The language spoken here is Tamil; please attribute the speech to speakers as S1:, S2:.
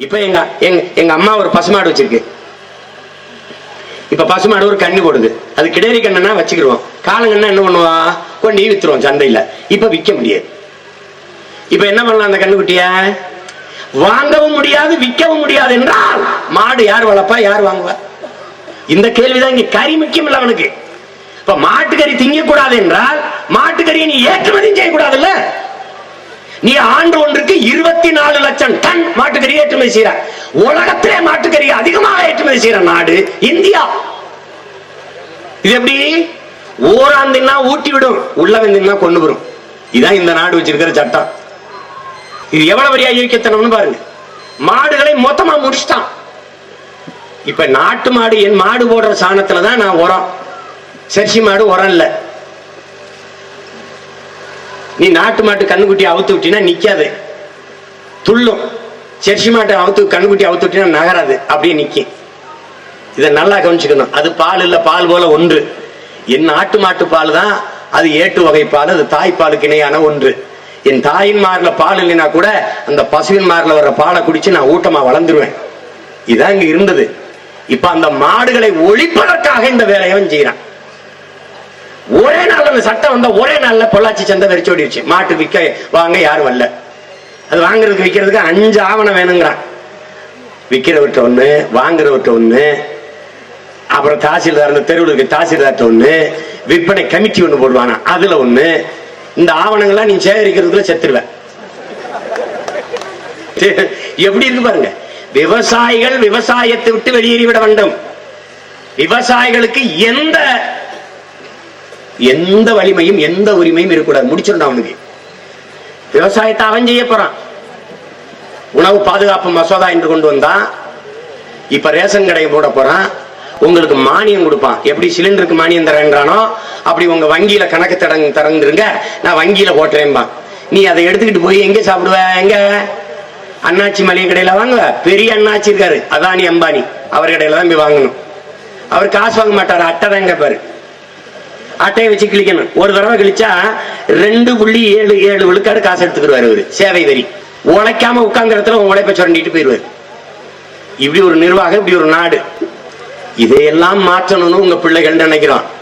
S1: இப்ப எங்க எங்க எங்க அம்மா ஒரு பசுமாடு வச்சிருக்கு. இப்ப பசுமாடு ஒரு கண்ணு போடுது. அது கிடேரி கண்ணனா வச்சுக்கிருவோம். காலங்கண்ணா என்ன பண்ணுவா? கொண்டு வித்துருவோம் சந்தையில. இப்ப விற்க முடியாது. இப்ப என்ன பண்ணலாம் அந்த கண்ணுக்குட்டிய? வாங்கவும் முடியாது விற்கவும் முடியாது என்றால் மாடு யார் வளர்ப்பா யார் வாங்குவா? இந்த கேள்விதான் இங்க கறி முக்கியம் இல்ல அவனுக்கு. இப்ப மாட்டுக்கறி திங்க கூடாது என்றால் மாட்டுக்கறியை நீ ஏற்றுமதி செய்யக்கூடாதுல்ல நீ ஆண்டு ஒன்றுக்கு இருபத்தி நாலு லட்சம் டன் மாட்டுக்கறி ஏற்றுமதி செய்யற உலகத்திலே மாட்டுக்கறி அதிகமாக ஏற்றுமதி செய்யற நாடு இந்தியா. இது எப்படி? ஓராந்தின்னா ஊட்டி விடும் உள்ள வந்தீங்கன்னா கொண்டு வரும். இதான் இந்த நாடு வச்சிருக்கிற சட்டம். இது எவ்வளவு பெரிய ஐயோக்கியத்தனம்னு பாருங்க. மாடுகளை மொத்தமா முடிச்சிட்டான். இப்ப நாட்டு மாடு என் மாடு போடுற சாணத்துல தான் நான் உரம். சர்ச்சி மாடு உரம் இல்லை. நீ நாட்டு மாட்டு கண்ணுக்குட்டி அவுத்து விட்டினா நிற்காது துள்ளும். செர்சி மாட்டை அவுத்து கண்ணுக்குட்டி அவுத்து விட்டினா நகராது. அப்படியே நிற்கும் இதை நல்லா கவனிச்சுக்கணும். அது பால் இல்ல பால் போல ஒன்று. என் நாட்டு மாட்டு பால் தான் அது ஏட்டு வகை பால் அது தாய்ப்பாலுக்கு இணையான ஒன்று. என் தாயின் மாரில் பால் இல்லைன்னா கூட அந்த பசுவின் மார்ல வர்ற பாலை குடிச்சு நான் ஊட்டமா வளர்ந்துருவேன். இதான் இங்கே இருந்தது. இப்ப அந்த மாடுகளை ஒழிப்பதற்காக இந்த வேலையவன் செய்கிறான் செய்யறான் ஒரே அந்த சட்டம் வந்த ஒரே நாளில் பொள்ளாச்சி சந்தை வெறிச்சு ஓடிடுச்சு மாட்டு விற்க வாங்க யாரும் வரல. அது வாங்குறதுக்கு விற்கிறதுக்கு அஞ்சு ஆவணம் வேணுங்கிறான். விற்கிறவர்கிட்ட ஒன்று வாங்குறவர்கிட்ட ஒன்று அப்புறம் தாசில்தார் அந்த தெருவுக்கு தாசில்தார்ட்ட ஒன்று விற்பனை கமிட்டி ஒன்று போடுவானா அதில் ஒன்று இந்த ஆவணங்கள்லாம் நீ சேகரிக்கிறதுக்குள்ள செத்துருவேன் எப்படி இருக்கு பாருங்க. விவசாயிகள் விவசாயத்தை விட்டு வெளியேறிவிட வேண்டும். விவசாயிகளுக்கு எந்த எந்த வலிமையும் எந்த உரிமையும் இருக்கக்கூடாது. முடிச்சிடணும் அவனுக்கு. விவசாயத்தை அவன் செய்ய போறான். உணவு பாதுகாப்பு மசோதா என்று கொண்டு வந்தான் இப்ப ரேஷன் கடையை போட போறான். உங்களுக்கு மானியம் கொடுப்பான். எப்படி சிலிண்டருக்கு மானியம் தரேன்றானோ அப்படி உங்க வங்கியில கணக்கு தடங்கு திறந்துருங்க நான் வங்கியில போட்டுறேன்பான் நீ அதை எடுத்துக்கிட்டு போய் எங்க சாப்பிடுவ? எங்க? அண்ணாச்சி மளிகை கடையில வாங்குவ? பெரிய அண்ணாச்சி இருக்காரு. அதானி அம்பானி. அவர் கடையில தான் போய் வாங்கணும். அவர் காசு வாங்க மாட்டாரு. அட்டை பாரு அட்டையை வச்சு கிழிக்கணும். ஒரு தடவை கிழிச்சா ரெண்டு புள்ளி ஏழு ஏழு விழுக்காடு காசு எடுத்துக்கிடுவார் அவரு சேவை வரி. உழைக்காம உட்கார்ந்த இடத்துல உழைப்ப சுரண்டிட்டு போயிடுவார். இப்படி ஒரு நிர்வாகம் இப்படி ஒரு நாடு. இதையெல்லாம் மாற்றணும்னு உங்க பிள்ளைகள் நினைக்கிறோம்.